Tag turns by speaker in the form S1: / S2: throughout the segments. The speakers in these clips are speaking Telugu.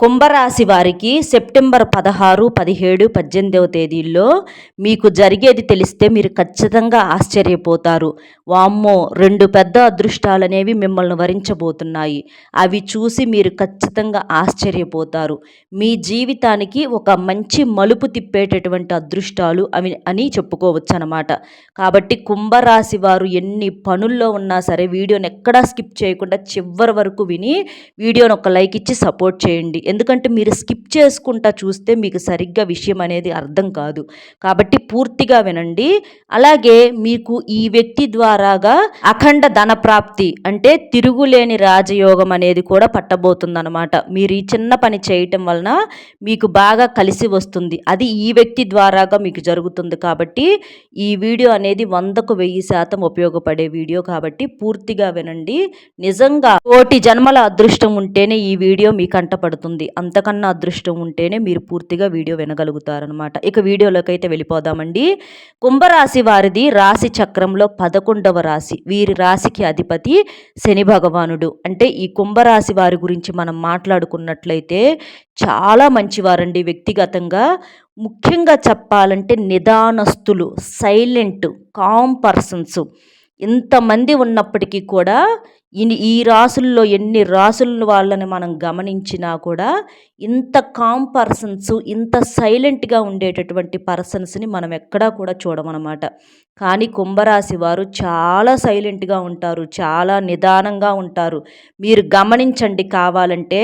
S1: కుంభరాశి వారికి సెప్టెంబర్ పదహారు పదిహేడు పద్దెనిమిదవ తేదీల్లో మీకు జరిగేది తెలిస్తే మీరు ఖచ్చితంగా ఆశ్చర్యపోతారు. వామ్మో రెండు పెద్ద అదృష్టాలు అనేవి మిమ్మల్ని వరించబోతున్నాయి. అవి చూసి మీరు ఖచ్చితంగా ఆశ్చర్యపోతారు. మీ జీవితానికి ఒక మంచి మలుపు తిప్పేటటువంటి అదృష్టాలు అవి అని చెప్పుకోవచ్చు అనమాట కాబట్టి కుంభరాశి వారు ఎన్ని పనుల్లో ఉన్నా సరే వీడియోని ఎక్కడా స్కిప్ చేయకుండా చివరి వరకు విని వీడియోని ఒక లైక్ ఇచ్చి సపోర్ట్ చేయండి. ఎందుకంటే మీరు స్కిప్ చేసుకుంటా చూస్తే మీకు సరిగ్గా విషయం అనేది అర్థం కాదు. కాబట్టి పూర్తిగా వినండి. అలాగే మీకు ఈ వ్యక్తి ద్వారాగా అఖండ ధన ప్రాప్తి అంటే తిరుగులేని రాజయోగం అనేది కూడా పట్టబోతుందన్నమాట. మీరు ఈ చిన్న పని చేయటం వలన మీకు బాగా కలిసి వస్తుంది. అది ఈ వ్యక్తి ద్వారాగా మీకు జరుగుతుంది కాబట్టి ఈ వీడియో అనేది వందకు వెయ్యి శాతం ఉపయోగపడే వీడియో కాబట్టి పూర్తిగా వినండి. నిజంగా కోటి జన్మల అదృష్టం ఉంటేనే ఈ వీడియో మీకు కంటపడుతుంది ఉంటుంది అంతకన్నా అదృష్టం ఉంటేనే మీరు పూర్తిగా వీడియో వినగలుగుతారనమాట ఇక వీడియోలోకి అయితే వెళ్ళిపోదామండి. కుంభరాశి వారిది రాశి చక్రంలో పదకొండవ రాశి. వీరి రాశికి అధిపతి శని భగవానుడు. అంటే ఈ కుంభరాశి వారి గురించి మనం మాట్లాడుకున్నట్లయితే చాలా మంచివారండి. వ్యక్తిగతంగా ముఖ్యంగా చెప్పాలంటే నిదానస్తులు సైలెంట్ కామ్ పర్సన్స్. ఇంతమంది ఉన్నప్పటికీ కూడా ఈ రాసుల్లో ఎన్ని రాసుల వాళ్ళని మనం గమనించినా కూడా ఇంత కామ్ పర్సన్స్ ఇంత సైలెంట్గా ఉండేటటువంటి పర్సన్స్ని మనం ఎక్కడా కూడా చూడమన్నమాట కానీ కుంభరాశి వారు చాలా సైలెంట్గా ఉంటారు చాలా నిదానంగా ఉంటారు. మీరు గమనించండి కావాలంటే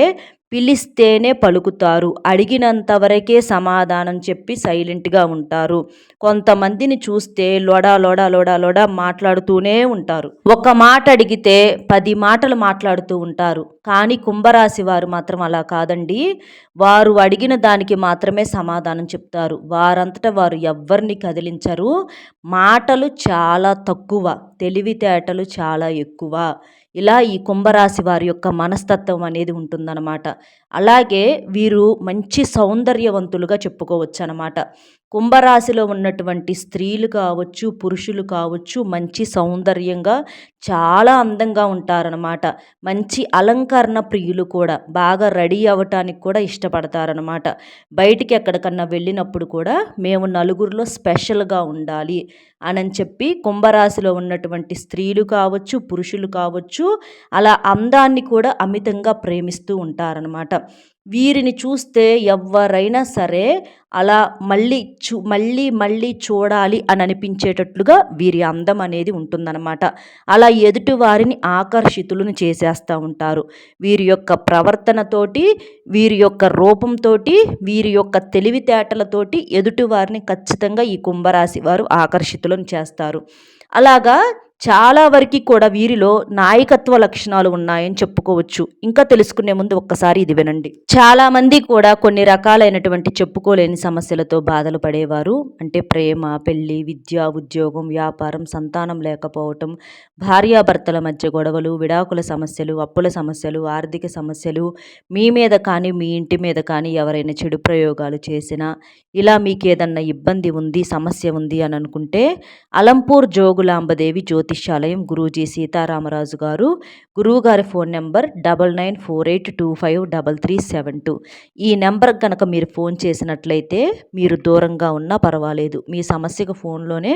S1: పిలిస్తేనే పలుకుతారు. అడిగినంతవరకే సమాధానం చెప్పి సైలెంట్గా ఉంటారు. కొంతమందిని చూస్తే లొడా లొడ లొడ లొడ మాట్లాడుతూనే ఉంటారు. ఒక మాట అడిగితే పది మాటలు మాట్లాడుతూ ఉంటారు. కానీ కుంభరాశి వారు మాత్రం అలా కాదండి. వారు అడిగిన దానికి మాత్రమే సమాధానం చెప్తారు. వారంతటా వారు ఎవరిని కదిలించరు. మాటలు చాలా తక్కువ తెలివితేటలు చాలా ఎక్కువ. ఇలా ఈ కుంభరాశి వారి యొక్క మనస్తత్వం అనేది ఉంటుందన్నమాట. అలాగే వీరు మంచి సౌందర్యవంతులుగా చెప్పుకోవచ్చు అనమాట కుంభరాశిలో ఉన్నటువంటి స్త్రీలు కావచ్చు పురుషులు కావచ్చు మంచి సౌందర్యంగా చాలా అందంగా ఉంటారనమాట మంచి అలంకరణ ప్రియులు కూడా బాగా రెడీ అవ్వటానికి కూడా ఇష్టపడతారనమాట బయటికి ఎక్కడికన్నా వెళ్ళినప్పుడు కూడా మేము నలుగురిలో స్పెషల్గా ఉండాలి అని చెప్పి కుంభరాశిలో ఉన్నటువంటి స్త్రీలు కావచ్చు పురుషులు కావచ్చు అలా అందాన్ని కూడా అమితంగా ప్రేమిస్తూ ఉంటారనమాట వీరిని చూస్తే ఎవరైనా సరే అలా మళ్ళీ చూ మళ్ళీ మళ్ళీ చూడాలి అని అనిపించేటట్లుగా వీరి అందం అనేది ఉంటుందన్నమాట. అలా ఎదుటి వారిని ఆకర్షితులను చేసేస్తూ ఉంటారు. వీరి యొక్క ప్రవర్తనతోటి వీరి యొక్క రూపంతో వీరి యొక్క తెలివితేటలతోటి ఎదుటి వారిని ఖచ్చితంగా ఈ కుంభరాశి వారు ఆకర్షితులను చేస్తారు. అలాగా చాలా వరకు కూడా వీరిలో నాయకత్వ లక్షణాలు ఉన్నాయని చెప్పుకోవచ్చు. ఇంకా తెలుసుకునే ముందు ఒక్కసారి ఇది వినండి. చాలా మంది కూడా కొన్ని రకాలైనటువంటి చెప్పుకోలేని సమస్యలతో బాధలు పడేవారు. అంటే ప్రేమ పెళ్ళి విద్య ఉద్యోగం వ్యాపారం సంతానం లేకపోవటం భార్యాభర్తల మధ్య గొడవలు విడాకుల సమస్యలు అప్పుల సమస్యలు ఆర్థిక సమస్యలు మీ మీద కానీ మీ ఇంటి మీద కానీ ఎవరైనా చెడు ప్రయోగాలు చేసినా ఇలా మీకు ఏదన్నా ఇబ్బంది ఉంది సమస్య ఉంది అని అనుకుంటే అలంపూర్ జోగులాంబదేవి జ్యోతి జ్యోతిష్యాలయం గురూజీ సీతారామరాజు గారు. గురువుగారి phone number double nine four eight two five double three seven two. ఈ నెంబర్ కనుక మీరు ఫోన్ చేసినట్లయితే మీరు దూరంగా ఉన్నా పర్వాలేదు. మీ సమస్యకు ఫోన్లోనే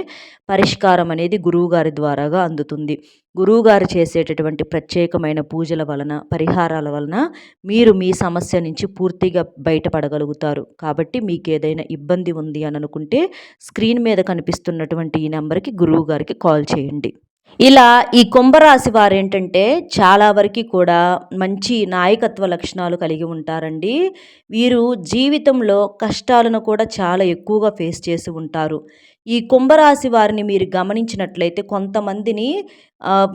S1: పరిష్కారం అనేది గురువుగారి ద్వారాగా అందుతుంది. గురువుగారు చేసేటటువంటి ప్రత్యేకమైన పూజల వలన పరిహారాల వలన మీరు మీ సమస్య నుంచి పూర్తిగా బయటపడగలుగుతారు. కాబట్టి మీకు ఏదైనా ఇబ్బంది ఉంది అని అనుకుంటే స్క్రీన్ మీద కనిపిస్తున్నటువంటి ఈ నెంబర్కి గురువు గారికి కాల్ చేయండి. ఇలా ఈ కుంభరాశి వారు ఏంటంటే చాలా వరకు కూడా మంచి నాయకత్వ లక్షణాలు కలిగి ఉంటారండి. వీరు జీవితంలో కష్టాలను కూడా చాలా ఎక్కువగా ఫేస్ చేసి ఉంటారు. ఈ కుంభరాశి వారిని మీరు గమనించినట్లయితే కొంతమందిని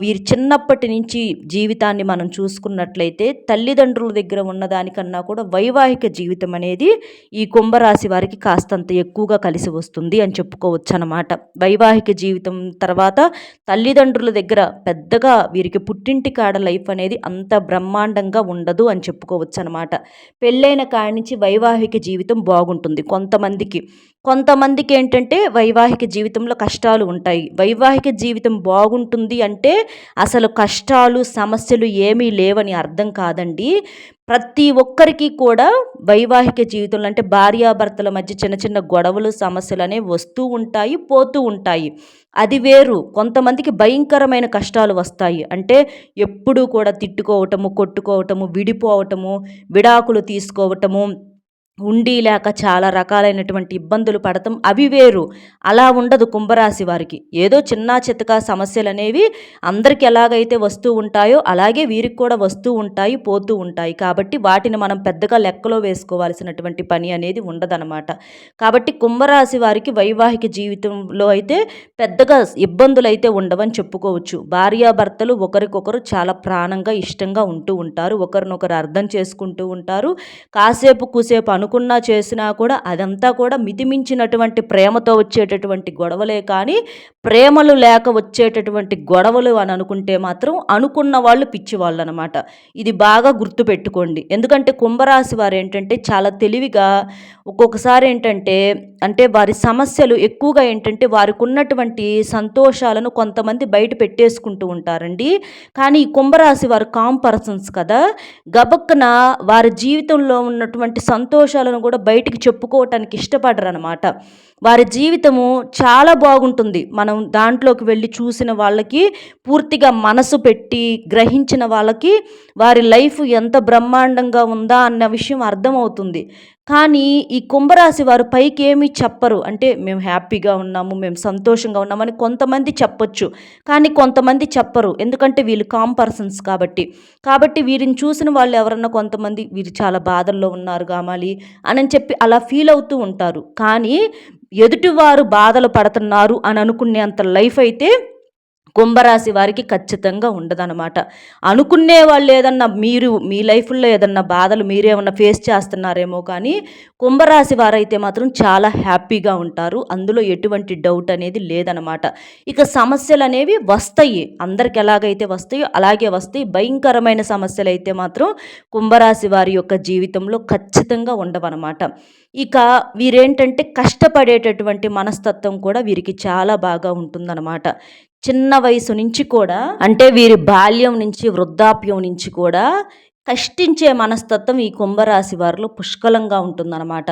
S1: వీరి చిన్నప్పటి నుంచి జీవితాన్ని మనం చూసుకున్నట్లయితే తల్లిదండ్రుల దగ్గర ఉన్నదానికన్నా కూడా వైవాహిక జీవితం అనేది ఈ కుంభరాశి వారికి కాస్తంత ఎక్కువగా కలిసి వస్తుంది అని చెప్పుకోవచ్చు అనమాట వైవాహిక జీవితం తర్వాత తల్లిదండ్రుల దగ్గర పెద్దగా వీరికి పుట్టింటి కాడ లైఫ్ అనేది అంత బ్రహ్మాండంగా ఉండదు అని చెప్పుకోవచ్చు అనమాట పెళ్ళైన కాడి నుంచి వైవాహిక జీవితం బాగుంటుంది కొంతమందికి. కొంతమందికి ఏంటంటే వైవాహిక జీవితంలో కష్టాలు ఉంటాయి. వైవాహిక జీవితం బాగుంటుంది అంటే అసలు కష్టాలు సమస్యలు ఏమీ లేవని అర్థం కాదండి. ప్రతి ఒక్కరికి కూడా వైవాహిక జీవితంలో అంటే భార్యాభర్తల మధ్య చిన్న చిన్న గొడవలు సమస్యలు అనేవి వస్తూ ఉంటాయి పోతూ ఉంటాయి. అది వేరు. కొంతమందికి భయంకరమైన కష్టాలు వస్తాయి. అంటే ఎప్పుడూ కూడా తిట్టుకోవటము కొట్టుకోవటము విడిపోవటము విడాకులు తీసుకోవటము ఉండి లేక చాలా రకాలైనటువంటి ఇబ్బందులు పడటం అవి వేరు. అలా ఉండదు కుంభరాశి వారికి. ఏదో చిన్న చితక సమస్యలు అనేవి అందరికి ఎలాగైతే వస్తూ ఉంటాయో అలాగే వీరికి కూడా వస్తూ ఉంటాయి పోతూ ఉంటాయి. కాబట్టి వాటిని మనం పెద్దగా లెక్కలో వేసుకోవాల్సినటువంటి పని అనేది ఉండదనమాట కాబట్టి కుంభరాశి వారికి వైవాహిక జీవితంలో అయితే పెద్దగా ఇబ్బందులు అయితే ఉండవని చెప్పుకోవచ్చు. భార్యాభర్తలు ఒకరికొకరు చాలా ప్రాణంగా ఇష్టంగా ఉంటూ ఉంటారు. ఒకరినొకరు అర్థం చేసుకుంటూ ఉంటారు. కాసేపు కూసేపు అను అనుకున్నా చేసినా కూడా అదంతా కూడా మితిమించినటువంటి ప్రేమతో వచ్చేటటువంటి గొడవలే కానీ ప్రేమలు లేక వచ్చేటటువంటి గొడవలు అని అనుకుంటే మాత్రం అనుకున్న వాళ్ళు పిచ్చివాళ్ళు అనమాట ఇది బాగా గుర్తుపెట్టుకోండి. ఎందుకంటే కుంభరాశి వారు ఏంటంటే చాలా తెలివిగా ఒక్కొక్కసారి ఏంటంటే అంటే వారి సమస్యలు ఎక్కువగా ఏంటంటే వారికి ఉన్నటువంటి సంతోషాలను కొంతమంది బయట పెట్టేసుకుంటూ ఉంటారండి. కానీ ఈ కుంభరాశి వారు కామ్ పర్సన్స్ కదా. గబక్కన వారి జీవితంలో ఉన్నటువంటి సంతోషాలను కూడా బయటికి చెప్పుకోవటానికి ఇష్టపడరు అనమాట వారి జీవితము చాలా బాగుంటుంది. మనం దాంట్లోకి వెళ్ళి చూసిన వాళ్ళకి పూర్తిగా మనసు పెట్టి గ్రహించిన వాళ్ళకి వారి లైఫ్ ఎంత బ్రహ్మాండంగా ఉందా అన్న విషయం అర్థమవుతుంది. కానీ ఈ కుంభరాశి వారు పైకి ఏమీ చెప్పరు. అంటే మేము హ్యాపీగా ఉన్నాము మేము సంతోషంగా ఉన్నామని కొంతమంది చెప్పొచ్చు. కానీ కొంతమంది చెప్పరు. ఎందుకంటే వీళ్ళు కామ్ పర్సన్స్ కాబట్టి. కాబట్టి వీరిని చూసిన వాళ్ళు ఎవరన్నా కొంతమంది వీరు చాలా బాధల్లో ఉన్నారు కామాలి అని చెప్పి అలా ఫీల్ అవుతూ ఉంటారు. కానీ ఎదుటివారు బాధలు పడుతున్నారు అని అనుకునేంత లైఫ్ అయితే కుంభరాశి వారికి ఖచ్చితంగా ఉండదన్నమాట. అనుకునే వాళ్ళు ఏదన్నా మీరు మీ లైఫ్లో ఏదన్నా బాధలు మీరేమన్నా ఫేస్ చేస్తున్నారేమో కానీ కుంభరాశి వారైతే మాత్రం చాలా హ్యాపీగా ఉంటారు. అందులో ఎటువంటి డౌట్ అనేది లేదనమాట ఇక సమస్యలు అనేవి వస్తాయి. అందరికి ఎలాగైతే వస్తాయో అలాగే వస్తాయి. భయంకరమైన సమస్యలు అయితే మాత్రం కుంభరాశి వారి యొక్క జీవితంలో ఖచ్చితంగా ఉండవన్నమాట. ఇక వీరేంటంటే కష్టపడేటటువంటి మనస్తత్వం కూడా వీరికి చాలా బాగా ఉంటుందన్నమాట. చిన్న వయసు నుంచి కూడా అంటే వీరి బాల్యం నుంచి వృద్ధాప్యం నుంచి కూడా కష్టించే మనస్తత్వం ఈ కుంభరాశి వారిలో పుష్కలంగా ఉంటుందన్నమాట.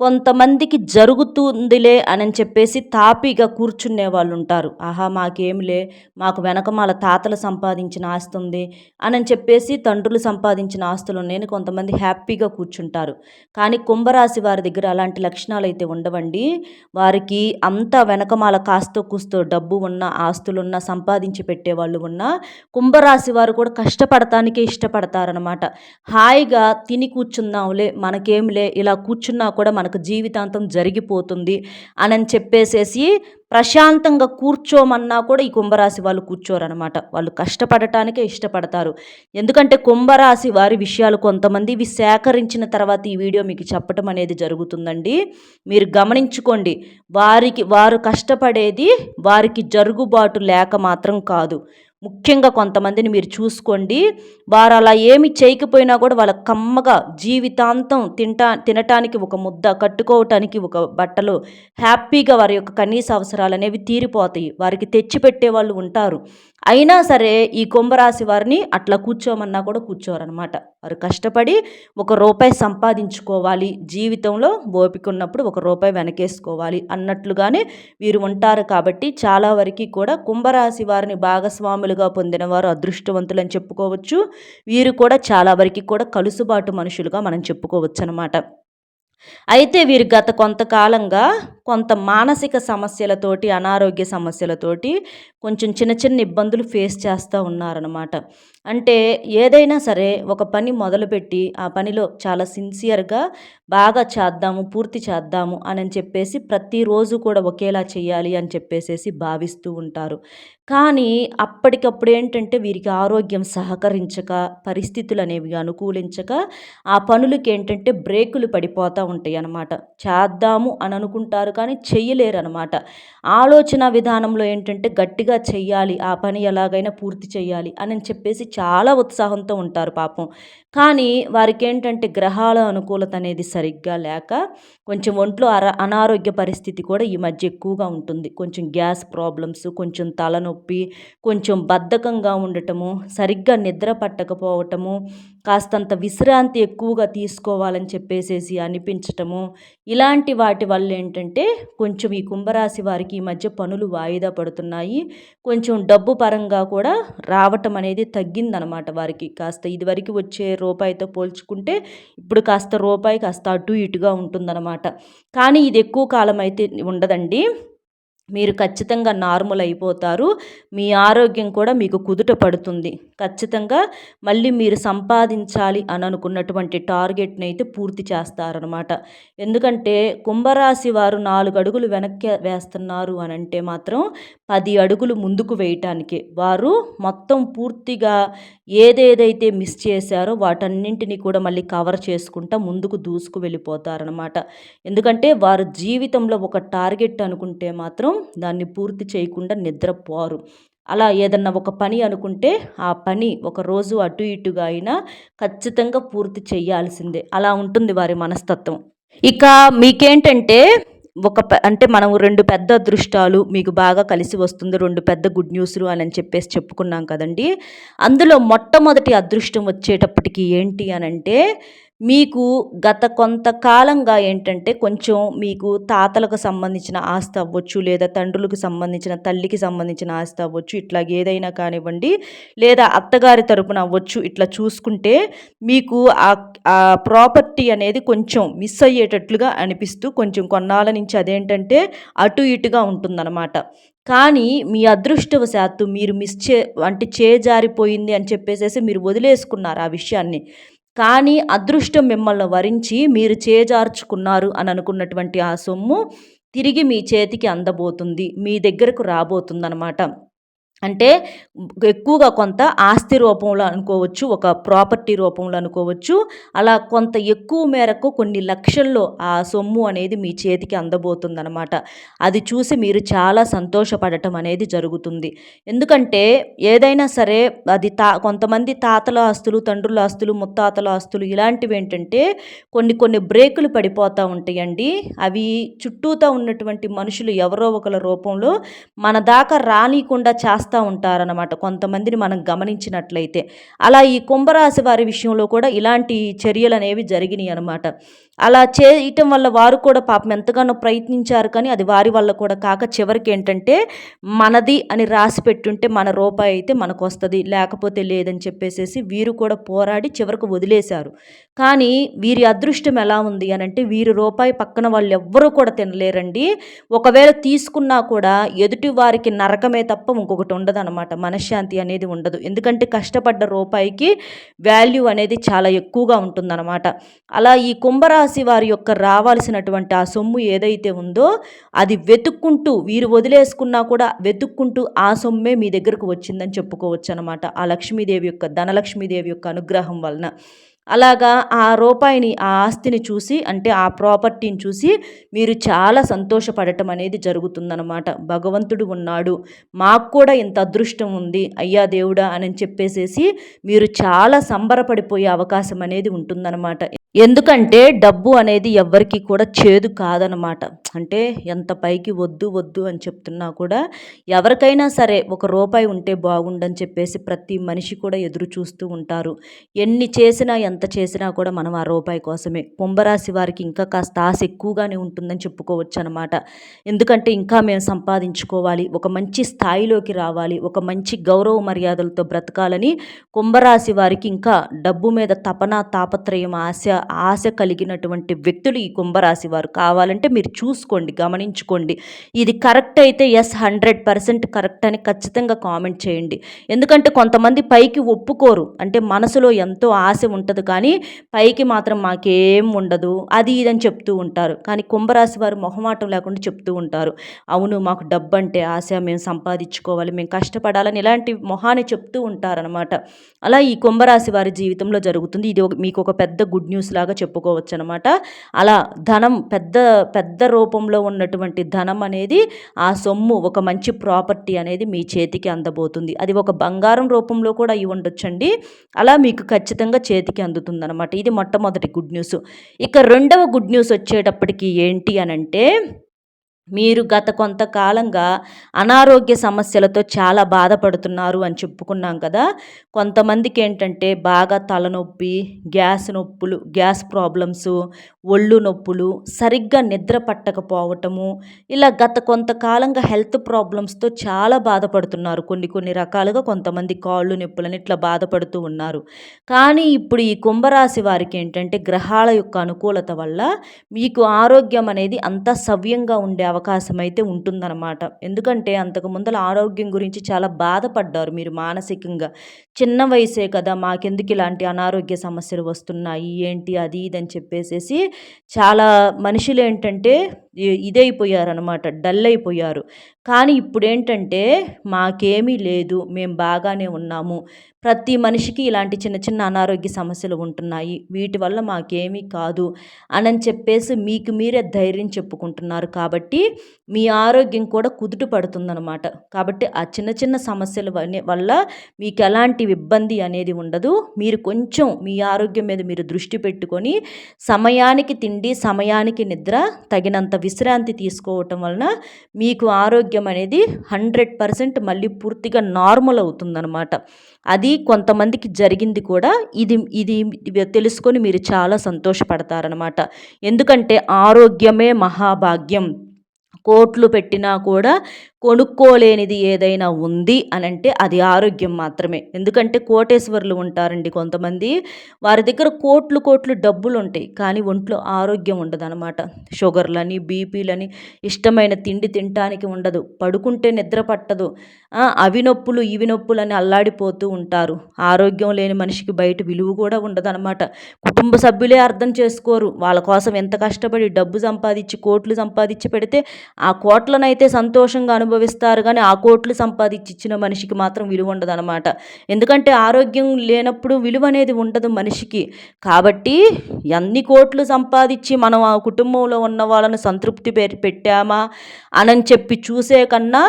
S1: కొంతమందికి జరుగుతుందిలే అని చెప్పేసి తాపీగా కూర్చునే వాళ్ళు ఉంటారు ఆహా మాకేమిలే మాకు వెనకమాల తాతలు సంపాదించిన ఆస్తి ఉంది అని చెప్పేసి తండ్రులు సంపాదించిన ఆస్తులు ఉన్నాయని కొంతమంది హ్యాపీగా కూర్చుంటారు. కానీ కుంభరాశి వారి దగ్గర అలాంటి లక్షణాలు అయితే ఉండవండి. వారికి అంత వెనకమాల కాస్తో కూస్తో డబ్బు ఉన్న ఆస్తులున్నా సంపాదించి పెట్టేవాళ్ళు ఉన్న కుంభరాశి వారు కూడా కష్టపడటానికే ఇష్టపడతారనమాట హాయిగా తిని కూర్చుందాంలే మనకేమిలే ఇలా కూర్చున్నా కూడా మన మనకు జీవితాంతం జరిగిపోతుంది అని చెప్పేసేసి ప్రశాంతంగా కూర్చోమన్నా కూడా ఈ కుంభరాశి వాళ్ళు కూర్చోరనమాట వాళ్ళు కష్టపడటానికే ఇష్టపడతారు. ఎందుకంటే కుంభరాశి వారి విషయాలు కొంతమంది ఇవి సేకరించిన తర్వాత ఈ వీడియో మీకు చెప్పడం అనేది జరుగుతుందండి. మీరు గమనించుకోండి. వారికి వారు కష్టపడేది వారికి జరుగుబాటు లేక మాత్రం కాదు. ముఖ్యంగా కొంతమందిని మీరు చూసుకోండి. వారు అలా ఏమి చేయకపోయినా కూడా వాళ్ళ కమ్మగా జీవితాంతం తింటా తినటానికి ఒక ముద్ద కట్టుకోవటానికి ఒక బట్టలు హ్యాపీగా వారి యొక్క కనీస అవసరాలు అనేవి తీరిపోతాయి. వారికి తెచ్చిపెట్టే వాళ్ళు ఉంటారు. అయినా సరే ఈ కుంభరాశి వారిని అట్లా కూర్చోమన్నా కూడా కూర్చోరనమాట వారు కష్టపడి ఒక రూపాయి సంపాదించుకోవాలి. జీవితంలో ఓపిక ఉన్నప్పుడు ఒక రూపాయి వెనకేసుకోవాలి అన్నట్లుగానే వీరు ఉంటారు కాబట్టి చాలా వరకు కూడా కుంభరాశి వారిని భాగస్వాములుగా పొందిన వారు అదృష్టవంతులు అని చెప్పుకోవచ్చు. వీరు కూడా చాలా వరకు కూడా కలుసుబాటు మనుషులుగా మనం చెప్పుకోవచ్చు అనమాట అయితే వీరు గత కొంతకాలంగా కొంత మానసిక సమస్యలతోటి అనారోగ్య సమస్యలతోటి కొంచెం చిన్న చిన్న ఇబ్బందులు ఫేస్ చేస్తూ ఉన్నారనమాట అంటే ఏదైనా సరే ఒక పని మొదలుపెట్టి ఆ పనిలో చాలా సిన్సియర్గా బాగా చేద్దాము పూర్తి చేద్దాము అని చెప్పేసి ప్రతిరోజు కూడా ఒకేలా చేయాలి అని చెప్పేసి భావిస్తూ ఉంటారు. కానీ అప్పటికప్పుడు ఏంటంటే వీరికి ఆరోగ్యం సహకరించక పరిస్థితులు అనేవి అనుకూలించక ఆ పనులకి ఏంటంటే బ్రేకులు పడిపోతూ ఉంటాయి అన్నమాట చేద్దాము అని అనుకుంటారు కానీ చెయ్యలేరు అనమాట ఆలోచన విధానంలో ఏంటంటే గట్టిగా చెయ్యాలి ఆ పని ఎలాగైనా పూర్తి చేయాలి అని చెప్పేసి చాలా ఉత్సాహంతో ఉంటారు పాపం. కానీ వారికి ఏంటంటే గ్రహాల అనుకూలత అనేది సరిగ్గా లేక కొంచెం ఒంట్లో అర అనారోగ్య పరిస్థితి కూడా ఈ మధ్య ఎక్కువగా ఉంటుంది. కొంచెం గ్యాస్ ప్రాబ్లమ్స్ కొంచెం తలనొప్పి కొంచెం బద్ధకంగా ఉండటము సరిగ్గా నిద్ర పట్టకపోవటము కాస్తంత విశ్రాంతి ఎక్కువగా తీసుకోవాలని చెప్పేసేసి అనిపించటము ఇలాంటి వాటి వల్ల ఏంటంటే కొంచెం ఈ కుంభరాశి వారికి ఈ మధ్య పనులు వాయిదా పడుతున్నాయి. కొంచెం డబ్బు పరంగా కూడా రావటం అనేది తగ్గిందనమాట వారికి. కాస్త ఇదివరకు వచ్చే రూపాయితో పోల్చుకుంటే ఇప్పుడు కాస్త రూపాయి కాస్త అటు ఇటుగా ఉంటుందన్నమాట. కానీ ఇది ఎక్కువ కాలం అయితే ఉండదండి. మీరు ఖచ్చితంగా నార్మల్ అయిపోతారు. మీ ఆరోగ్యం కూడా మీకు కుదుట పడుతుంది. ఖచ్చితంగా మళ్ళీ మీరు సంపాదించాలి అని అనుకున్నటువంటి టార్గెట్ని అయితే పూర్తి చేస్తారనమాట ఎందుకంటే కుంభరాశి వారు నాలుగు అడుగులు వెనక్కి వేస్తున్నారు అని అంటే మాత్రం పది అడుగులు ముందుకు వేయటానికి వారు మొత్తం పూర్తిగా ఏదేదైతే మిస్ చేశారో వాటన్నింటినీ కూడా మళ్ళీ కవర్ చేసుకుంటా ముందుకు దూసుకు వెళ్ళిపోతారనమాట ఎందుకంటే వారు జీవితంలో ఒక టార్గెట్ అనుకుంటే మాత్రం దాన్ని పూర్తి చేయకుండా నిద్రపోరు. అలా ఏదన్నా ఒక పని అనుకుంటే ఆ పని ఒక రోజు అటు ఇటుగా అయినా ఖచ్చితంగా పూర్తి చేయాల్సిందే. అలా ఉంటుంది వారి మనస్తత్వం. ఇక మీకేంటంటే ఒక అంటే మనం రెండు పెద్ద అదృష్టాలు మీకు బాగా కలిసి వస్తుంది. రెండు పెద్ద గుడ్ న్యూస్లు అని చెప్పేసి చెప్పుకున్నాం కదండి. అందులో మొట్టమొదటి అదృష్టం వచ్చేటప్పటికి ఏంటి అని అంటే మీకు గత కొంతకాలంగా ఏంటంటే కొంచెం మీకు తాతలకు సంబంధించిన ఆస్తి అవ్వచ్చు లేదా తండ్రులకు సంబంధించిన తల్లికి సంబంధించిన ఆస్తి అవ్వచ్చు ఇట్లా ఏదైనా కానివ్వండి లేదా అత్తగారి తరపున అవ్వచ్చు ఇట్లా చూసుకుంటే మీకు ఆ ప్రాపర్టీ అనేది కొంచెం మిస్ అయ్యేటట్లుగా అనిపిస్తూ కొంచెం కొన్నాళ్ళ నుంచి అదేంటంటే అటు ఇటుగా ఉంటుందన్నమాట. కానీ మీ అదృష్టవశాత్తు మీరు మిస్ చే అంటే చేజారిపోయింది అని చెప్పేసేసి మీరు వదిలేసుకున్నారు ఆ విషయాన్ని. కానీ అదృష్టం మిమ్మల్ని వరించి మీరు చేజార్చుకున్నారు అని అనుకున్నటువంటి ఆ సొమ్ము తిరిగి మీ చేతికి అందబోతుంది మీ దగ్గరకు రాబోతుందనమాట అంటే ఎక్కువగా కొంత ఆస్తి రూపంలో అనుకోవచ్చు ఒక ప్రాపర్టీ రూపంలో అనుకోవచ్చు. అలా కొంత ఎక్కువ మేరకు కొన్ని లక్షల్లో ఆ సొమ్ము అనేది మీ చేతికి అందబోతుందనమాట అది చూసి మీరు చాలా సంతోషపడటం అనేది జరుగుతుంది. ఎందుకంటే ఏదైనా సరే అది తా కొంతమంది తాతల ఆస్తులు తండ్రుల ఆస్తులు ముత్తాతల ఆస్తులు ఇలాంటివి ఏంటంటే కొన్ని కొన్ని బ్రేకులు పడిపోతూ ఉంటాయండి. అవి చుట్టూతో ఉన్నటువంటి మనుషులు ఎవరో ఒకల రూపంలో మన దాకా రానికుండా చేస్తారు రాస్తూ ఉంటారనమాట కొంతమందిని మనం గమనించినట్లయితే. అలా ఈ కుంభరాశి వారి విషయంలో కూడా ఇలాంటి చర్యలు అనేవి జరిగినాయి అనమాట అలా చేయటం వల్ల వారు కూడా పాపం ఎంతగానో ప్రయత్నించారు కానీ అది వారి వల్ల కూడా కాక చివరికి ఏంటంటే మనది అని రాసి పెట్టుంటే మన రూపాయి అయితే మనకు వస్తుంది లేకపోతే లేదని చెప్పేసేసి వీరు కూడా పోరాడి చివరికి వదిలేశారు. కానీ వీరి అదృష్టం ఎలా ఉంది అని అంటే వీరి రూపాయి పక్కన వాళ్ళు ఎవ్వరూ కూడా తినలేరండి. ఒకవేళ తీసుకున్నా కూడా ఎదుటి వారికి నరకమే తప్ప ఇంకొకటి ఉండదు అనమాట మనశ్శాంతి అనేది ఉండదు. ఎందుకంటే కష్టపడ్డ రూపాయికి వాల్యూ అనేది చాలా ఎక్కువగా ఉంటుందన్నమాట. అలా ఈ రాశి వారి యొక్క రావాల్సినటువంటి ఆ సొమ్ము ఏదైతే ఉందో అది వెతుక్కుంటూ వీరు వదిలేసుకున్నా కూడా వెతుక్కుంటూ ఆ సొమ్మే మీ దగ్గరకు వచ్చిందని చెప్పుకోవచ్చు అనమాట ఆ లక్ష్మీదేవి యొక్క ధనలక్ష్మీదేవి యొక్క అనుగ్రహం వలన. అలాగా ఆ రూపాయిని ఆ ఆస్తిని చూసి అంటే ఆ ప్రాపర్టీని చూసి మీరు చాలా సంతోషపడటం అనేది జరుగుతుందనమాట భగవంతుడు ఉన్నాడు మాకు కూడా ఇంత అదృష్టం ఉంది అయ్యా దేవుడా అని చెప్పేసేసి మీరు చాలా సంబరపడిపోయే అవకాశం అనేది ఉంటుందన్నమాట. ఎందుకంటే డబ్బు అనేది ఎవ్వరికీ కూడా చేదు కాదనమాట అంటే ఎంత పైకి వద్దు వద్దు అని చెప్తున్నా కూడా ఎవరికైనా సరే ఒక రూపాయి ఉంటే బాగుండని చెప్పేసి ప్రతి మనిషి కూడా ఎదురు చూస్తూ ఉంటారు. ఎన్ని చేసినా ఎంత చేసినా కూడా మనం ఆ రూపాయి కోసమే. కుంభరాశి వారికి ఇంకా కాస్త ఆశ ఎక్కువగానే ఉంటుందని చెప్పుకోవచ్చు అనమాట ఎందుకంటే ఇంకా మేము సంపాదించుకోవాలి ఒక మంచి స్థాయిలోకి రావాలి ఒక మంచి గౌరవ మర్యాదలతో బ్రతకాలని కుంభరాశి వారికి ఇంకా డబ్బు మీద తపన తాపత్రయం ఆశ ఆశ కలిగినటువంటి వ్యక్తులు ఈ కుంభరాశి వారు. కావాలంటే మీరు చూసుకోండి గమనించుకోండి. ఇది కరెక్ట్ అయితే ఎస్ హండ్రెడ్ పర్సెంట్ కరెక్ట్ అని ఖచ్చితంగా కామెంట్ చేయండి. ఎందుకంటే కొంతమంది పైకి ఒప్పుకోరు. అంటే మనసులో ఎంతో ఆశ ఉంటుంది కానీ పైకి మాత్రం మాకేం ఉండదు. అది ఇదని చెప్తూ ఉంటారు. కానీ కుంభరాశి వారు మొహమాటం లేకుండా చెప్తూ ఉంటారు. అవును మాకు డబ్బు అంటే ఆశ మేము సంపాదించుకోవాలి మేము కష్టపడాలని ఇలాంటి మొహాన్ని చెప్తూ ఉంటారనమాట అలా ఈ కుంభరాశి వారి జీవితంలో జరుగుతుంది. ఇది మీకు ఒక పెద్ద గుడ్ న్యూస్ లాగా చెప్పుకోవచ్చు అనమాట అలా ధనం పెద్ద పెద్ద రూపంలో ఉన్నటువంటి ధనం అనేది ఆ సొమ్ము ఒక మంచి ప్రాపర్టీ అనేది మీ చేతికి అందబోతుంది. అది ఒక బంగారం రూపంలో కూడా అయి ఉండొచ్చండి. అలా మీకు ఖచ్చితంగా చేతికి అందుతుంది అనమాట ఇది మొట్టమొదటి గుడ్ న్యూస్. ఇక రెండవ గుడ్ న్యూస్ వచ్చేటప్పటికి ఏంటి అనంటే మీరు గత కొంతకాలంగా అనారోగ్య సమస్యలతో చాలా బాధపడుతున్నారు అని చెప్పుకున్నాం కదా. కొంతమందికి ఏంటంటే బాగా తలనొప్పి గ్యాస్ నొప్పులు గ్యాస్ ప్రాబ్లమ్స్ ఒళ్ళు నొప్పులు సరిగ్గా నిద్ర పట్టకపోవటము ఇలా గత కొంతకాలంగా హెల్త్ ప్రాబ్లమ్స్తో చాలా బాధపడుతున్నారు. కొన్ని కొన్ని రకాలుగా కొంతమంది కాళ్ళు నొప్పులని ఇట్లా బాధపడుతూ ఉన్నారు. కానీ ఇప్పుడు ఈ కుంభరాశి వారికి ఏంటంటే గ్రహాల యొక్క అనుకూలత వల్ల మీకు ఆరోగ్యం అనేది అంతా సవ్యంగా ఉండే అవకాశం అయితే ఉంటుందన్నమాట. ఎందుకంటే అంతకు ముందల ఆరోగ్యం గురించి చాలా బాధపడ్డారు మీరు మానసికంగా. చిన్న వయసే కదా మాకెందుకు ఇలాంటి అనారోగ్య సమస్యలు వస్తున్నాయి ఏంటి అది ఇది అని చెప్పేసేసి చాలా మనుషులు ఏంటంటే ఇదైపోయారనమాట డల్ అయిపోయారు కానీ ఇప్పుడు ఏంటంటే మాకేమీ లేదు మేము బాగానే ఉన్నాము. ప్రతి మనిషికి ఇలాంటి చిన్న చిన్న అనారోగ్య సమస్యలు ఉంటున్నాయి వీటి వల్ల మాకేమీ కాదు అని చెప్పేసి మీకు మీరే ధైర్యం చెప్పుకుంటున్నారు కాబట్టి మీ ఆరోగ్యం కూడా కుదుట పడుతుందనమాట కాబట్టి ఆ చిన్న చిన్న సమస్యల వల్ల మీకు ఎలాంటి ఇబ్బంది అనేది ఉండదు. మీరు కొంచెం మీ ఆరోగ్యం మీద మీరు దృష్టి పెట్టుకొని సమయానికి తిండి సమయానికి నిద్ర తగినంత విశ్రాంతి తీసుకోవటం వలన మీకు ఆరోగ్యం అనేది హండ్రెడ్ పర్సెంట్ మళ్ళీ పూర్తిగా నార్మల్ అవుతుందన్నమాట. అది కొంతమందికి జరిగింది కూడా. ఇది ఇది తెలుసుకొని మీరు చాలా సంతోషపడతారనమాట ఎందుకంటే ఆరోగ్యమే మహాభాగ్యం. కోట్లు పెట్టినా కూడా కొనుక్కోలేనిది ఏదైనా ఉంది అని అంటే అది ఆరోగ్యం మాత్రమే. ఎందుకంటే కోటేశ్వర్లు ఉంటారండి కొంతమంది. వారి దగ్గర కోట్లు కోట్లు డబ్బులు ఉంటాయి కానీ ఒంట్లో ఆరోగ్యం ఉండదన్నమాట. షుగర్లని బీపీలని ఇష్టమైన తిండి తినటానికి ఉండదు. పడుకుంటే నిద్ర పట్టదు. అవి నొప్పులు ఇవి నొప్పులు అని అల్లాడిపోతూ ఉంటారు. ఆరోగ్యం లేని మనిషికి బయట విలువ కూడా ఉండదన్నమాట. కుటుంబ సభ్యులే అర్థం చేసుకోరు. వాళ్ళ కోసం ఎంత కష్టపడి డబ్బు సంపాదించి కోట్లు సంపాదించి పెడితే ఆ కోట్లనైతే సంతోషంగా అనుభవిస్తారు కానీ ఆ కోట్లు సంపాదించి ఇచ్చిన మనిషికి మాత్రం విలువ ఉండదు అనమాట ఎందుకంటే ఆరోగ్యం లేనప్పుడు విలువ అనేది ఉండదు మనిషికి. కాబట్టి ఎన్ని కోట్లు సంపాదించి మనం ఆ కుటుంబంలో ఉన్న వాళ్ళని సంతృప్తి పెట్టామా అని చెప్పి చూసే కన్నా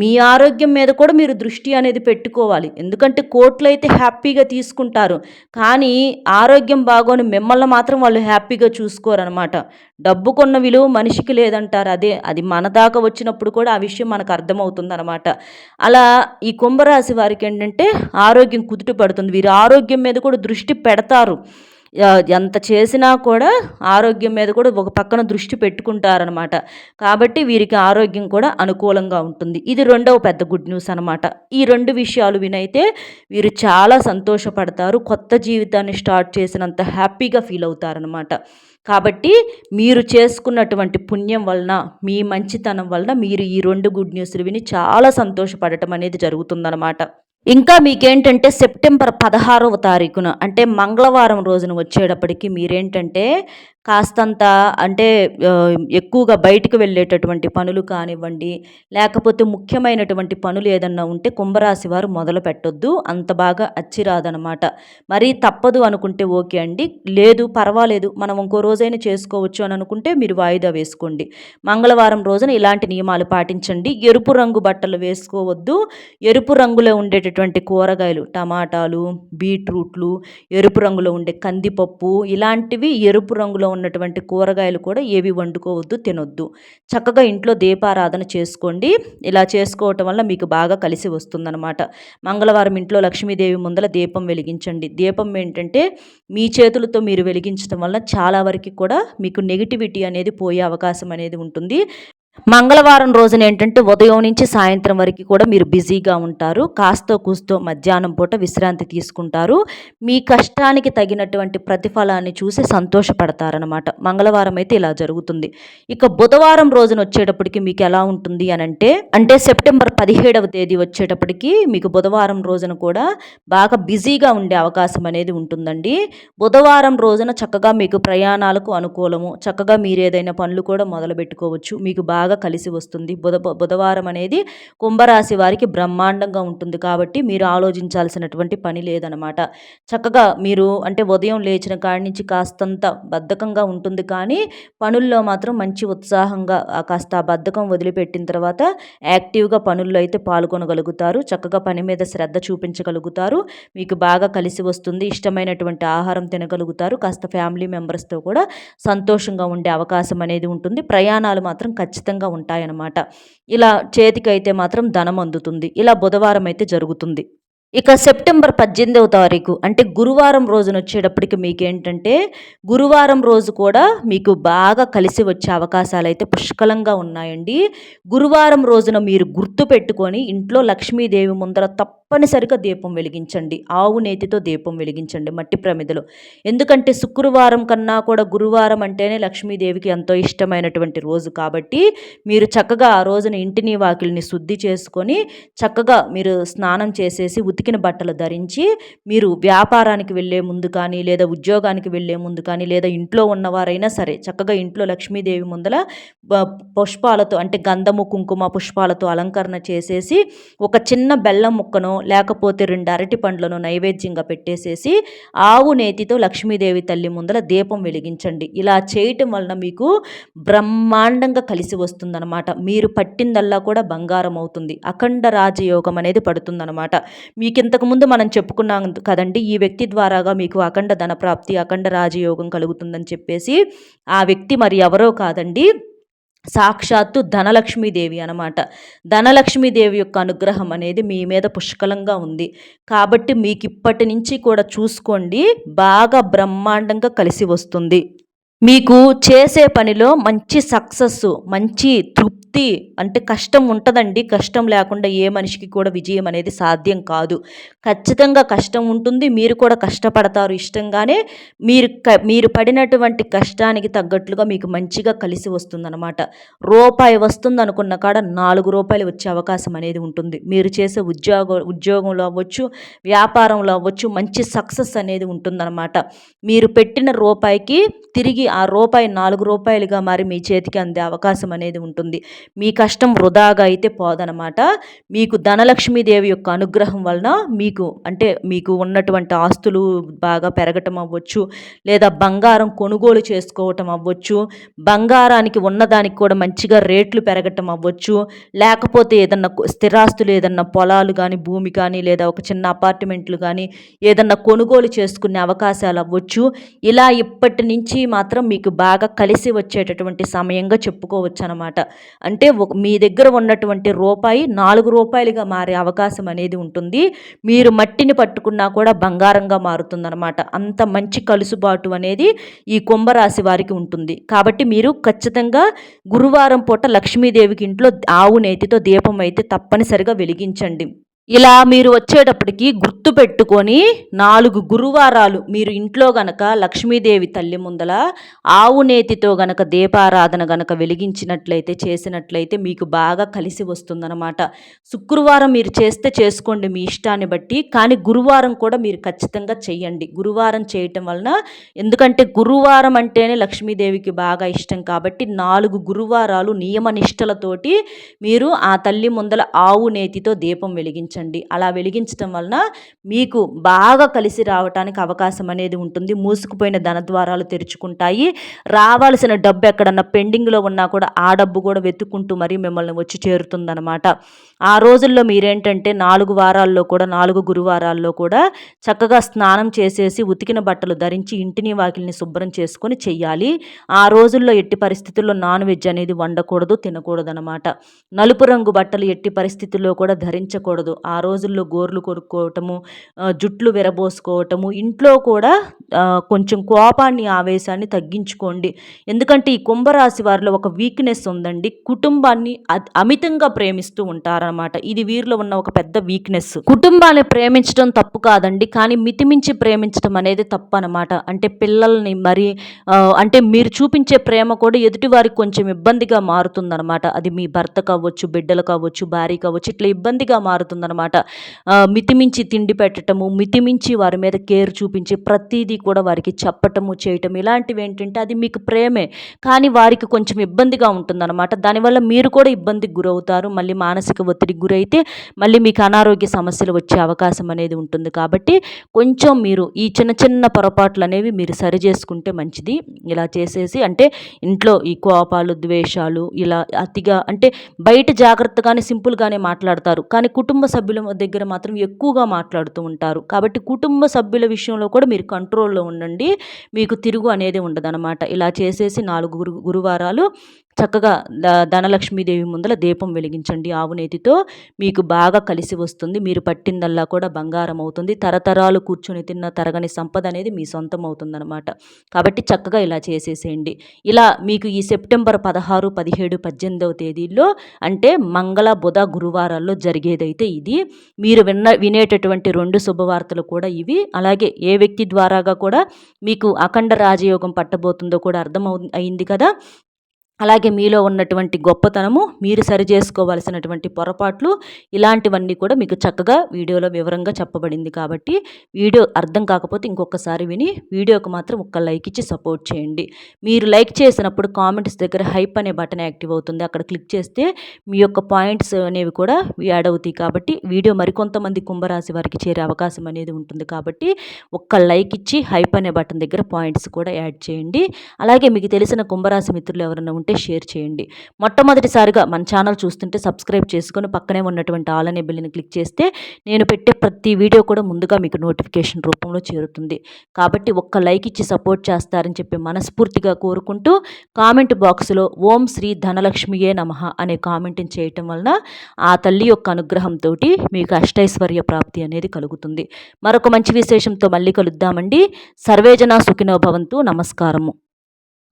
S1: మీ ఆరోగ్యం మీద కూడా మీరు దృష్టి అనేది పెట్టుకోవాలి. ఎందుకంటే కోట్లు అయితే హ్యాపీగా తీసుకుంటారు. కానీ ఆరోగ్యం బాగోని మిమ్మల్ని మాత్రం వాళ్ళు హ్యాపీగా చూసుకోరనమాట డబ్బుకున్న విలువ మనిషికి లేదంటారు. అదే అది మన దాకా వచ్చినప్పుడు కూడా ఆ విషయం మనకు అర్థమవుతుంది అనమాట అలా ఈ కుంభరాశి వారికి ఏంటంటే ఆరోగ్యం కుదుట పడుతుంది. వీరు ఆరోగ్యం మీద కూడా దృష్టి పెడతారు. ఎంత చేసినా కూడా ఆరోగ్యం మీద కూడా ఒక పక్కన దృష్టి పెట్టుకుంటారనమాట కాబట్టి వీరికి ఆరోగ్యం కూడా అనుకూలంగా ఉంటుంది. ఇది రెండవ పెద్ద గుడ్ న్యూస్ అనమాట ఈ రెండు విషయాలు వినైతే వీరు చాలా సంతోషపడతారు. కొత్త జీవితాన్ని స్టార్ట్ చేసినంత హ్యాపీగా ఫీల్ అవుతారనమాట కాబట్టి మీరు చేసుకున్నటువంటి పుణ్యం వలన మీ మంచితనం వలన మీరు ఈ రెండు గుడ్ న్యూస్లు విని చాలా సంతోషపడటం అనేది జరుగుతుందన్నమాట. ఇంకా మీకేంటంటే సెప్టెంబర్ పదహారవ తారీఖున అంటే మంగళవారం రోజున వచ్చేటప్పటికి మీరేంటంటే కాస్తంత అంటే ఎక్కువగా బయటకు వెళ్ళేటటువంటి పనులు కానివ్వండి లేకపోతే ముఖ్యమైనటువంటి పనులు ఏదన్నా ఉంటే కుంభరాశి వారు మొదలు పెట్టొద్దు. అంత బాగా అచ్చిరాదనమాట. మరి తప్పదు అనుకుంటే ఓకే అండి. లేదు పర్వాలేదు మనం ఇంకో రోజైనా చేసుకోవచ్చు అని అనుకుంటే మీరు వాయిదా వేసుకోండి. మంగళవారం రోజున ఇలాంటి నియమాలు పాటించండి. ఎరుపు రంగు బట్టలు వేసుకోవద్దు. ఎరుపు రంగులో ఉండేటటువంటి కూరగాయలు టమాటాలు బీట్రూట్లు ఎరుపు రంగులో ఉండే కందిపప్పు ఇలాంటివి ఎరుపు రంగులో ఉన్నటువంటి కూరగాయలు కూడా ఏవి వండుకోవద్దు తినొద్దు. చక్కగా ఇంట్లో దీపారాధన చేసుకోండి. ఇలా చేసుకోవటం వల్ల మీకు బాగా కలిసి వస్తుందన్నమాట. మంగళవారం ఇంట్లో లక్ష్మీదేవి ముందల దీపం వెలిగించండి. దీపం ఏంటంటే మీ చేతులతో మీరు వెలిగించడం వల్ల చాలా వరకు కూడా మీకు నెగిటివిటీ అనేది పోయే అవకాశం అనేది ఉంటుంది. మంగళవారం రోజున ఏంటంటే ఉదయం నుంచి సాయంత్రం వరకు కూడా మీరు బిజీగా ఉంటారు. కాస్తో కూస్తో మధ్యాహ్నం పూట విశ్రాంతి తీసుకుంటారు. మీ కష్టానికి తగినటువంటి ప్రతిఫలాన్ని చూసి సంతోషపడతారనమాట మంగళవారం అయితే ఇలా జరుగుతుంది. ఇక బుధవారం రోజున వచ్చేటప్పటికి మీకు ఎలా ఉంటుంది అని అంటే అంటే సెప్టెంబర్ పదిహేడవ తేదీ వచ్చేటప్పటికి మీకు బుధవారం రోజున కూడా బాగా బిజీగా ఉండే అవకాశం అనేది ఉంటుందండి. బుధవారం రోజున చక్కగా మీకు ప్రయాణాలకు అనుకూలము చక్కగా మీరు ఏదైనా పనులు కూడా మొదలు పెట్టుకోవచ్చు మీకు బాగా బాగా కలిసి వస్తుంది. బుధ బుధవారం అనేది కుంభరాశి వారికి బ్రహ్మాండంగా ఉంటుంది కాబట్టి మీరు ఆలోచించాల్సినటువంటి పని లేదనమాట. చక్కగా మీరు అంటే ఉదయం లేచిన కాడి నుంచి కాస్తంత బద్ధకంగా ఉంటుంది కానీ పనుల్లో మాత్రం మంచి ఉత్సాహంగా కాస్త ఆ బద్ధకం వదిలిపెట్టిన తర్వాత యాక్టివ్గా పనుల్లో అయితే పాల్గొనగలుగుతారు. చక్కగా పని మీద శ్రద్ధ చూపించగలుగుతారు. మీకు బాగా కలిసి వస్తుంది. ఇష్టమైనటువంటి ఆహారం తినగలుగుతారు. కాస్త ఫ్యామిలీ మెంబర్స్తో కూడా సంతోషంగా ఉండే అవకాశం అనేది ఉంటుంది. ప్రయాణాలు మాత్రం ఖచ్చితంగా ఉంటాయన్నమాట. ఇలా చేతికి అయితే మాత్రం ధనం అందుతుంది ఇలా బుధవారం అయితే జరుగుతుంది. ఇక సెప్టెంబర్ పద్దెనిమిదవ తారీఖు అంటే గురువారం రోజున వచ్చేటప్పటికి మీకు ఏంటంటే గురువారం రోజు కూడా మీకు బాగా కలిసి వచ్చే అవకాశాలు అయితే పుష్కలంగా ఉన్నాయండి. గురువారం రోజున మీరు గుర్తు పెట్టుకొని ఇంట్లో లక్ష్మీదేవి ముందర తప్పనిసరిగా దీపం వెలిగించండి. ఆవు నేతితో దీపం వెలిగించండి మట్టి ప్రమిదలో. ఎందుకంటే శుక్రవారం కన్నా కూడా గురువారం అంటేనే లక్ష్మీదేవికి ఎంతో ఇష్టమైనటువంటి రోజు కాబట్టి మీరు చక్కగా ఆ రోజున ఇంటిని వాకిల్ని శుద్ధి చేసుకొని చక్కగా మీరు స్నానం చేసేసి ఉతికిన బట్టలు ధరించి మీరు వ్యాపారానికి వెళ్ళే ముందు కానీ లేదా ఉద్యోగానికి వెళ్ళే ముందు కానీ లేదా ఇంట్లో ఉన్నవారైనా సరే చక్కగా ఇంట్లో లక్ష్మీదేవి ముందల పుష్పాలతో అంటే గంధము కుంకుమ పుష్పాలతో అలంకరణ చేసేసి ఒక చిన్న బెల్లం ముక్కను లేకపోతే రెండు అరటి పండ్లను నైవేద్యంగా పెట్టేసేసి ఆవు నేతితో లక్ష్మీదేవి తల్లి ముందల దీపం వెలిగించండి. ఇలా చేయటం వలన మీకు బ్రహ్మాండంగా కలిసి వస్తుందన్నమాట. మీరు పట్టిందల్లా కూడా బంగారం అవుతుంది. అఖండ రాజయోగం అనేది పడుతుందన్నమాట. మీకు మీకు ఇంతకుముందు మనం చెప్పుకున్నాం కదండి ఈ వ్యక్తి ద్వారాగా మీకు అఖండ ధనప్రాప్తి అఖండ రాజయోగం కలుగుతుందని చెప్పేసి ఆ వ్యక్తి మరి ఎవరో కాదండి సాక్షాత్తు ధనలక్ష్మీదేవి అనమాట ధనలక్ష్మీదేవి యొక్క అనుగ్రహం అనేది మీ మీద పుష్కలంగా ఉంది. కాబట్టి మీకు ఇప్పటి నుంచి కూడా చూసుకోండి బాగా బ్రహ్మాండంగా కలిసి వస్తుంది. మీకు చేసే పనిలో మంచి సక్సెస్ మంచి తృప్తి అంటే కష్టం ఉంటుందండి. కష్టం లేకుండా ఏ మనిషికి కూడా విజయం అనేది సాధ్యం కాదు. ఖచ్చితంగా కష్టం ఉంటుంది. మీరు కూడా కష్టపడతారు ఇష్టంగానే. మీరు మీరు పడినటువంటి కష్టానికి తగ్గట్లుగా మీకు మంచిగా కలిసి వస్తుందన్నమాట. రూపాయి వస్తుంది అనుకున్న కాడ నాలుగు రూపాయలు వచ్చే అవకాశం అనేది ఉంటుంది. మీరు చేసే ఉద్యోగ ఉద్యోగంలో అవ్వచ్చు వ్యాపారంలో అవ్వచ్చు మంచి సక్సెస్ అనేది ఉంటుందన్నమాట. మీరు పెట్టిన రూపాయికి తిరిగి ఆ రూపాయి నాలుగు రూపాయలుగా మారి మీ చేతికి అందే అవకాశం అనేది ఉంటుంది. మీ కష్టం వృధాగా అయితే పోదనమాట మీకు ధనలక్ష్మీదేవి యొక్క అనుగ్రహం వలన మీకు అంటే మీకు ఉన్నటువంటి ఆస్తులు బాగా పెరగటం అవ్వచ్చు లేదా బంగారం కొనుగోలు చేసుకోవటం అవ్వచ్చు బంగారానికి ఉన్నదానికి కూడా మంచిగా రేట్లు పెరగటం అవ్వచ్చు లేకపోతే ఏదన్నా స్థిరాస్తులు ఏదన్నా పొలాలు కానీ భూమి కానీ లేదా ఒక చిన్న అపార్ట్మెంట్లు కానీ ఏదన్నా కొనుగోలు చేసుకునే అవకాశాలు అవ్వచ్చు. ఇలా ఇప్పటి నుంచి మాత్రం మీకు బాగా కలిసి వచ్చేటటువంటి సమయంగా చెప్పుకోవచ్చు అనమాట అంటే మీ దగ్గర ఉన్నటువంటి రూపాయి నాలుగు రూపాయలుగా మారే అవకాశం అనేది ఉంటుంది. మీరు మట్టిని పట్టుకున్నా కూడా బంగారంగా మారుతుందన్నమాట. అంత మంచి కలుసుబాటు అనేది ఈ కుంభరాశి వారికి ఉంటుంది. కాబట్టి మీరు ఖచ్చితంగా గురువారం పూట లక్ష్మీదేవికి ఇంట్లో ఆవు నేతితో దీపం అయితే తప్పనిసరిగా వెలిగించండి. ఇలా మీరు వచ్చేటప్పటికి గుర్తు పెట్టుకొని నాలుగు గురువారాలు మీరు ఇంట్లో గనక లక్ష్మీదేవి తల్లి ముందల ఆవు నేతితో గనక దీపారాధన గనక వెలిగించినట్లయితే చేసినట్లయితే మీకు బాగా కలిసి వస్తుందన్నమాట. శుక్రవారం మీరు చేస్తే చేసుకోండి మీ ఇష్టాన్ని బట్టి కానీ గురువారం కూడా మీరు ఖచ్చితంగా చెయ్యండి. గురువారం చేయటం వలన ఎందుకంటే గురువారం అంటేనే లక్ష్మీదేవికి బాగా ఇష్టం కాబట్టి నాలుగు గురువారాలు నియమ నిష్టలతోటి మీరు ఆ తల్లి ముందల ఆవు నేతితో దీపం వెలిగించండి వెలిగించండి అలా వెలిగించడం వలన మీకు బాగా కలిసి రావటానికి అవకాశం అనేది ఉంటుంది. మూసుకుపోయిన ధన ద్వారాలు తెరుచుకుంటాయి. రావాల్సిన డబ్బు ఎక్కడన్నా పెండింగ్లో ఉన్నా కూడా ఆ డబ్బు కూడా వెతుక్కుంటూ మరీ మిమ్మల్ని వచ్చి చేరుతుందన్నమాట. ఆ రోజుల్లో మీరేంటంటే నాలుగు వారాల్లో కూడా నాలుగు గురువారాల్లో కూడా చక్కగా స్నానం చేసేసి ఉతికిన బట్టలు ధరించి ఇంటిని వాకిల్ని శుభ్రం చేసుకొని చెయ్యాలి. ఆ రోజుల్లో ఎట్టి పరిస్థితుల్లో నాన్ వెజ్ అనేది వండకూడదు తినకూడదు అనమాట నలుపు రంగు బట్టలు ఎట్టి పరిస్థితుల్లో కూడా ధరించకూడదు. ఆ రోజుల్లో గోర్లు కొనుక్కోవటము జుట్లు విరబోసుకోవటము ఇంట్లో కూడా కొంచెం కోపాన్ని ఆవేశాన్ని తగ్గించుకోండి. ఎందుకంటే ఈ కుంభరాశి వారిలో ఒక వీక్నెస్ ఉందండి. కుటుంబాన్ని అమితంగా ప్రేమిస్తూ అనమాట ఇది వీరిలో ఉన్న ఒక పెద్ద వీక్నెస్ కుటుంబాన్ని ప్రేమించడం తప్పు కాదండి. కానీ మితిమించి ప్రేమించడం అనేది తప్పు అనమాట అంటే పిల్లల్ని మరి అంటే మీరు చూపించే ప్రేమ కూడా ఎదుటి వారికి కొంచెం ఇబ్బందిగా మారుతుందనమాట అది మీ భర్త కావచ్చు బిడ్డలు కావచ్చు భార్య కావచ్చు ఇట్లా ఇబ్బందిగా మారుతుందనమాట మితిమించి తిండి పెట్టటము మితిమించి వారి మీద కేర్ చూపించి ప్రతిదీ కూడా వారికి చెప్పటము చేయటం ఇలాంటివి ఏంటంటే అది మీకు ప్రేమే. కానీ వారికి కొంచెం ఇబ్బందిగా ఉంటుందన్నమాట. దానివల్ల మీరు కూడా ఇబ్బందికి గురవుతారు. మళ్ళీ మానసిక ఒత్తిడికి గురైతే మళ్ళీ మీకు అనారోగ్య సమస్యలు వచ్చే అవకాశం అనేది ఉంటుంది. కాబట్టి కొంచెం మీరు ఈ చిన్న చిన్న పొరపాట్లు అనేవి మీరు సరి చేసుకుంటే మంచిది. ఇలా చేసేసి అంటే ఇంట్లో ఈ కోపాలు ద్వేషాలు ఇలా అతిగా అంటే బయట జాగ్రత్తగానే సింపుల్గానే మాట్లాడతారు. కానీ కుటుంబ సభ్యుల దగ్గర మాత్రం ఎక్కువగా మాట్లాడుతూ ఉంటారు. కాబట్టి కుటుంబ సభ్యుల విషయంలో కూడా మీరు కంట్రోల్లో ఉండండి. మీకు తిరుగు అనేది ఉండదన్నమాట. ఇలా చేసేసి నాలుగు గురు గురువారాలు చక్కగా ధనలక్ష్మీదేవి ముందల దీపం వెలిగించండి. ఆవు నేతితో మీకు బాగా కలిసి వస్తుంది. మీరు పట్టిందల్లా కూడా బంగారం అవుతుంది. తరతరాలు కూర్చొని తిన్న తరగని సంపద అనేది మీ సొంతం అవుతుందన్నమాట కాబట్టి చక్కగా ఇలా చేసేసేయండి. ఇలా మీకు ఈ సెప్టెంబర్ పదహారు పదిహేడు పద్దెనిమిదవ తేదీల్లో అంటే మంగళ బుధ గురువారాల్లో జరిగేదైతే ఇది. మీరు విన్న వినేటటువంటి రెండు శుభవార్తలు కూడా ఇవి. అలాగే ఏ వ్యక్తి ద్వారాగా కూడా మీకు అఖండ రాజయోగం పట్టబోతుందో కూడా అర్థం అవు- అయింది కదా. అలాగే మీలో ఉన్నటువంటి గొప్పతనము మీరు సరి చేసుకోవాల్సినటువంటి పొరపాట్లు ఇలాంటివన్నీ కూడా మీకు చక్కగా వీడియోలో వివరంగా చెప్పబడింది కాబట్టి వీడియో అర్థం కాకపోతే ఇంకొకసారి విని వీడియోకి మాత్రం ఒక్క లైక్ ఇచ్చి సపోర్ట్ చేయండి. మీరు లైక్ చేసినప్పుడు కామెంట్స్ దగ్గర హైప్ అనే బటన్ యాక్టివ్ అవుతుంది. అక్కడ క్లిక్ చేస్తే మీ యొక్క పాయింట్స్ అనేవి కూడా యాడ్ అవుతాయి కాబట్టి వీడియో మరికొంతమంది కుంభరాశి వారికి చేరే అవకాశం అనేది ఉంటుంది కాబట్టి ఒక్క లైక్ ఇచ్చి హైప్ అనే బటన్ దగ్గర పాయింట్స్ కూడా యాడ్ చేయండి. అలాగే మీకు తెలిసిన కుంభరాశి మిత్రులు ఎవరైనా ఉంటే షేర్ చేయండి. మొట్టమొదటిసారిగా మన ఛానల్ చూస్తుంటే సబ్స్క్రైబ్ చేసుకొని పక్కనే ఉన్నటువంటి ఆల్ అనే బిల్ని క్లిక్ చేస్తే నేను పెట్టే ప్రతి వీడియో కూడా ముందుగా మీకు నోటిఫికేషన్ రూపంలో చేరుతుంది. కాబట్టి ఒక్క లైక్ ఇచ్చి సపోర్ట్ చేస్తారని చెప్పి మనస్ఫూర్తిగా కోరుకుంటూ కామెంట్ బాక్స్లో ఓం శ్రీ ధనలక్ష్మియే నమః అనే కామెంట్ని చేయటం వలన ఆ తల్లి యొక్క అనుగ్రహంతో మీకు అష్టైశ్వర్య ప్రాప్తి అనేది కలుగుతుంది. మరొక మంచి విశేషంతో మళ్ళీ కలుద్దామండి. సర్వేజన సుఖినో భవంతు. నమస్కారము.